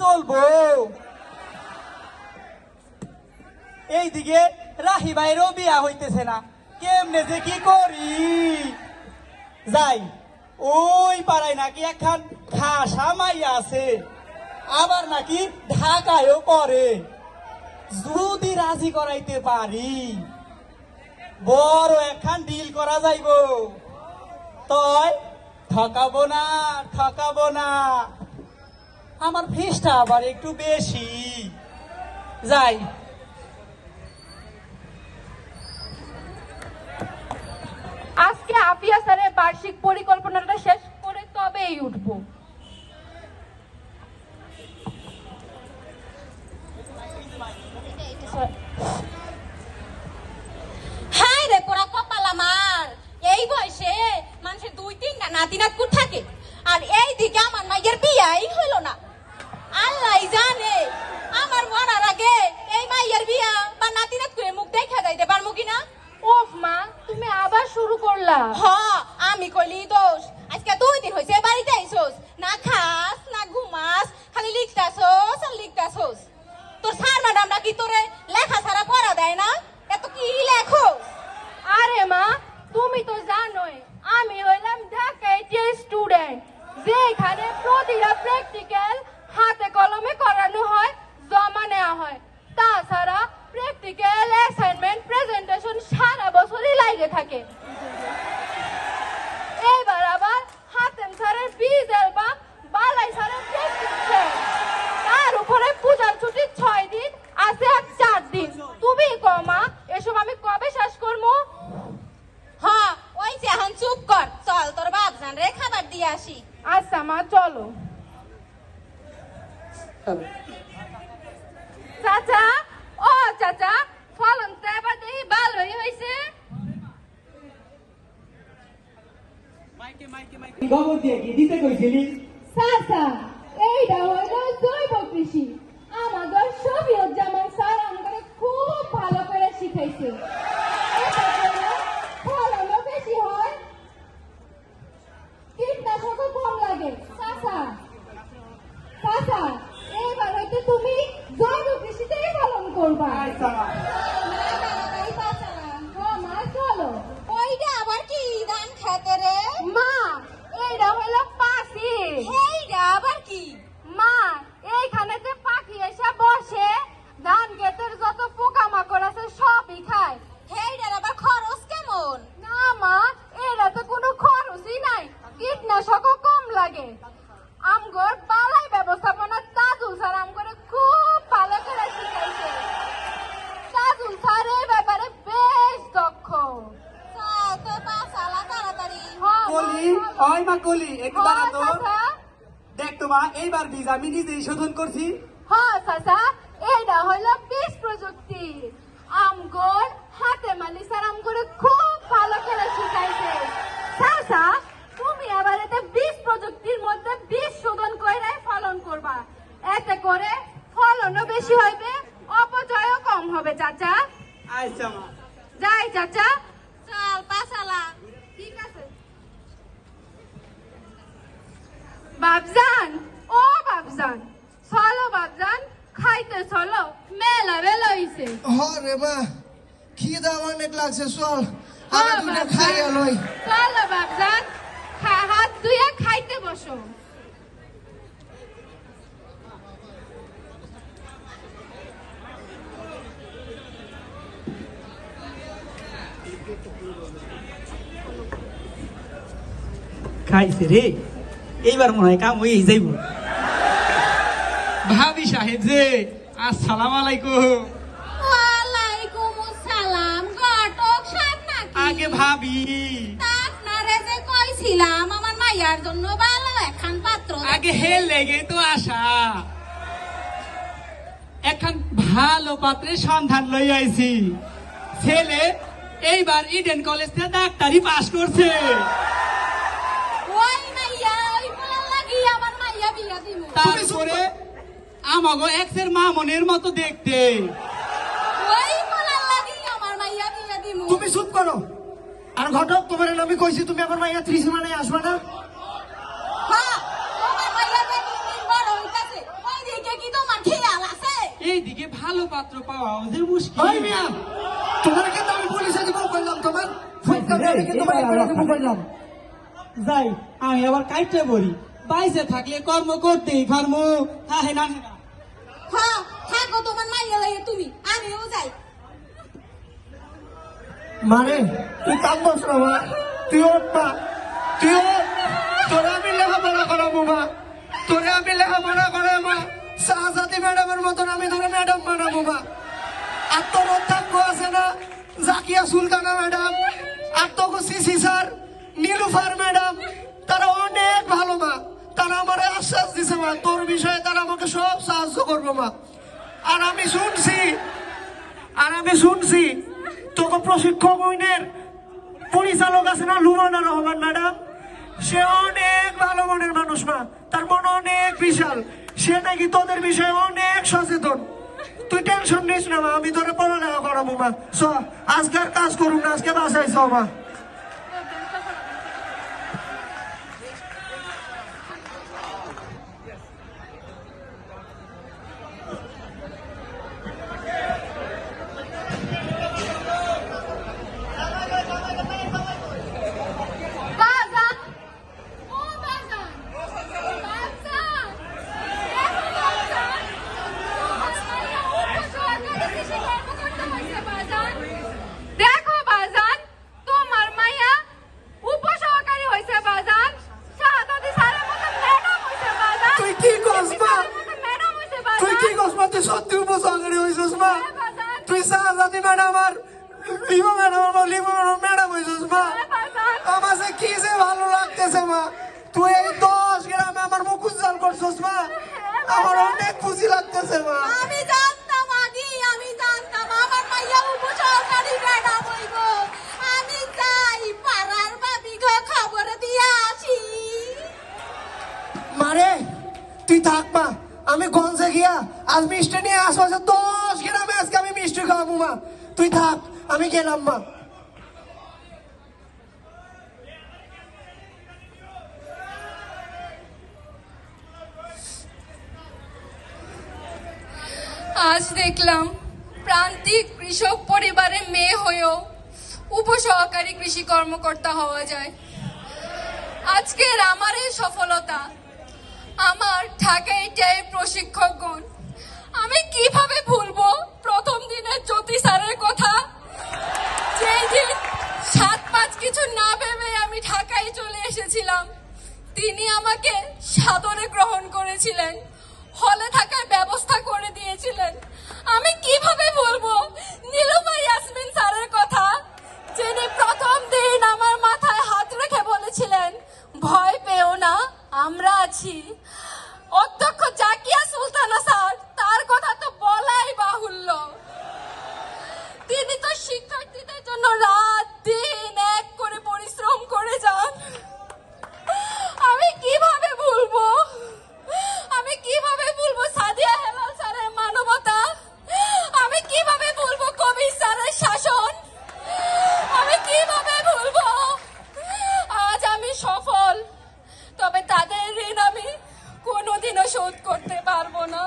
চলবো। এইদিকে রাহি ভাইরও বিয়া হইতেছে না। কেমনে যে কি করি? যাই, ওই পাড়ায় নাকি একখান খাসা মাইয়া আছে। আবার নাকি ঢাকায়ও করে যদি রাজি করাইতে পারি, বড় একখান ডিল করা যাইব। তয় ঠকাবো না ঠকাবো না। আমার ফিসটা আবার একটু বেশি। যাই। আজকে আপিয়া স্যারের বার্ষিক পরিকল্পনাটা শেষ করে তবেই উঠবো। হাই রে পোড়া কপাল আমার। এই বয়সে মানুষের দুই তিনটা নাতি নাতকুর থাকে। আর এই দিকে আমার মাইয়ের বিয়াই হইল না আল্লাহ জানে আমার মরার আগে এই মাইয়ের বিয়া বা নাতি নাতকুরের মুখ দেখা যাইতে পারব কিনা ওফ মা তুমি আবার শুরু করলা হ আমি কইলি দোষ। আজকে দুই দিন হয়েছে বাড়িতে আইসোস না খাস না ঘুমাস খালি লিখতাছোস আর লিখতাছোস তোর স্যার ম্যাডামরা কি তোরে লেখা ছাড়া পড়া দেয় না এত কি লেখো আরে মা তুমি তো জানোই আমি হইলাম ঢাকা স্টুডেন্ট যেখানে প্রতিটা প্র্যাকটিক্যাল হাতে কলমে করানো হয় জমা নেওয়া হয় তাছাড়া প্র্যাকটিক্যাল অ্যাসাইনমেন্ট প্রেজেন্টেশন সারা বছরই লাগে থাকে এইবার আবার হাতেম স্যারের বীজ অ্যালবাম বালাই স্যারের প্রেসক্রিপশন তার উপরে পূজার ছুটি ছয় দিন আছে আর চার দিন তুমি কমা এসব আমি কবে শেষ করব হ্যাঁ ওই যে এখন চুপ কর চল তোর বাপ জান রে খাবার দিয়ে আসি। আচ্ছা মা চলো। চাচা ও চাচা ফলন তো এবার দেখি ভালোই হয়েছে। খবর দিয়ে কি দিতে কইছিলি? চাচা এইটা হইল জৈব কৃষি। আমাদের শফিউজ্জামান স্যার আমাদের খুব ভালো করে শিখাইছে এটা করলে ফলনও বেশি হয় কীটনাশকও কম লাগে চাচা চাচা এইবার হয়তো তুমি জৈব কৃষিতেই পালন করবা আচ্ছা মা। ও মা চলো ওইটা আবার কি ধান খেতে রে মা এইটা হইল পাখি এইটা আবার কি মা এইখানে যে পাখি এসে বসে ধান ক্ষেতের যত পোকামাকড় আছে সবই খায় এইটার আবার খরচ কেমন না মা এরা তো কোনো খরচই নাই কীটনাশকও কম লাগে আমগর বালাই ব্যবস্থাপনা তাজুল স্যার আমগরে খুব ভালো করে শিখাইছে তাজুল স্যার এই ব্যাপারে বেশ দক্ষ চল তো পাঁচালা তাড়াতাড়ি হ্যাঁ, মা, কলি চলো। ওই মা কলি একটু দাঁড়া হ্যাঁ, তো। দেখ তো মা এইবার বীজ আমি নিজেই শোধন করছি। হ্যাঁ চাচা। এইটা হইল বীজ প্রযুক্তি আমগর হাতে মালি স্যার আমগরে খুব ভালো করে শিখাইছে চাচা তুমি আবার এতে বিশ প্রযুক্তির মধ্যে বিশ শোধন করে ফলন করবা এতে করে ফলনও বেশি হইবে অপচয়ও কম হবে চাচা আচ্ছা মা যাই চাচা চল পাঁচালা ঠিক আছে বাবজান ও বাবজান চলো বাবজান খাইতে চলো মেলা বেলা হইছে। হরে মা খিদা অনেক লাগছে চল আমি দুটো খাইয়া লই। চলো বাবজান খা- হাত ধুয়ে খাইতে বসো। খাইছে রে। এইবার মনে হয় কাম হয়ে যাইব। ভাবি সাহেব যে আসসালাম আলাইকুম। ওয়ালাইকুম আসসালাম ঘটক সাহেব নাকি? আগে ভাবি। আপনারে যে কইছিলাম আমার মাইয়ার জন্য ভালো একখান পাত্র আগে হে লেগে তো আসা এখন ভালো পাত্রের সন্ধান লই আইছি। ছেলে এইবার ইডেন কলেজ থেকে ডাক্তারি পাশ করছে। তারপরে আমাগো এক্সের মামনের মতো দেখতে। ওই বলার লাগি আমার মাইয়া বিয়া দিমু। তুমি চুপ করো। আর ঘটক তোমার আমি কইছি তুমি আমার মাইয়া ত্রিশ মানে আসবে না? হ্যাঁ হইতাছে ওই পাত্র পাওয়া যে মুশকিল। তোমার কিন্তু আমি পুলিশে দিব করলাম তোমার ফোন করে কিন্তু তোমার দিব করলাম যাই আমি আবার কাইটে বলি। বাইসে থাকলে কর্ম করতেই কর্ম হ্যাঁ হ্যাঁ না না হ্যাঁ থাকো তোমার মাইয়া লাগে তুমি। আমিও যাই। মানে তুই কাম বস না মা? তুই ওঠ মা তুই তোরা আমি লেখাপড়া করাবো মা। তোরা আমি লেখাপড়া করাবো। মা শাহজাদি ম্যাডামের মতন আমি ধরে ম্যাডাম বানাবো মা। আর তোর অধ্যক্ষ আছে না জাকিয়া সুলতানা ম্যাডাম। আর তোকে সিসি স্যার নীলুফার ম্যাডাম। তারা অনেক ভালো মা। তারা আমার আশ্বাস দিছে, মা, তোর বিষয়ে তারা আমাকে সব সাহায্য করব, মা। আর আমি শুনছি, আর আমি শুনছি, তোকে প্রশিক্ষক উইনের পরিচালক আছে না লুমানা রহমান ম্যাডাম? সে অনেক ভালো মনের মানুষ, মা। তার মন অনেক বিশাল। সে নাকি তোদের বিষয়ে অনেক সচেতন। তুই টেনশন নিস না, মা, আমি তোরে পড়ালেখা করাবো, মা। চ, আজকে আর কাজ করুন আজকে বাসায় চ, মা বাজান ও বাজান বাজান দেখো বাজান দেখো বাজান তোমার মাইয়া উপসহকারী হয়েছে বাজান শাহজাদি স্যারের মতো ম্যাডাম হয়েছে বাজান তুই কি করছ মা ম্যাডাম হয়েছে তুই কি বাজান করছ মা তুই সত্যি উপসহকারী হয়েছিস মা হ্যাঁ, বাজান। তুই শাহজাদি ম্যাডাম আর লিমা ম্যাডাম আর লিমা ম্যাডাম হয়েছিস মা। আমার সে কি যে ভালো লাগতেছে মা। তুই এই দশ গ্রামে আমার মুখ উজ্জ্বল করছিস মা। আমার অনেক খুশি লাগতেছে মা। আমি জানতাম আগে আমি জানতাম আমার মাইয়া উপসহকারী ম্যাডাম হইব। আমি যাই পাড়ার বাবিকে খবর দিয়ে আসি। মারে তুই থাক মা। আমি গঞ্জে গিয়া আজ মিষ্টি নিয়ে আশপাশে দশ গ্রামে আজকে আমি মিষ্টি খাওয়াবো, মা। তুই থাক, আমি গেলাম, মা। আজ দেখলাম প্রান্তিক কৃষক পরিবারের মেয়ে হয়েও উপসহকারী কৃষি কর্মকর্তা হওয়া যায়। আজকের আমার এই সফলতা আমার ঢাকায় প্রশিক্ষক প্রশিক্ষকগণ। আমি কীভাবে ভুলবো? প্রথম দিনের জ্যোতি স্যারের কথা। যেই দিন সাত পাঁচ কিছু না ভেবে আমি ঢাকায় চলে এসেছিলাম, তিনি আমাকে সাদরে গ্রহণ করেছিলেন। না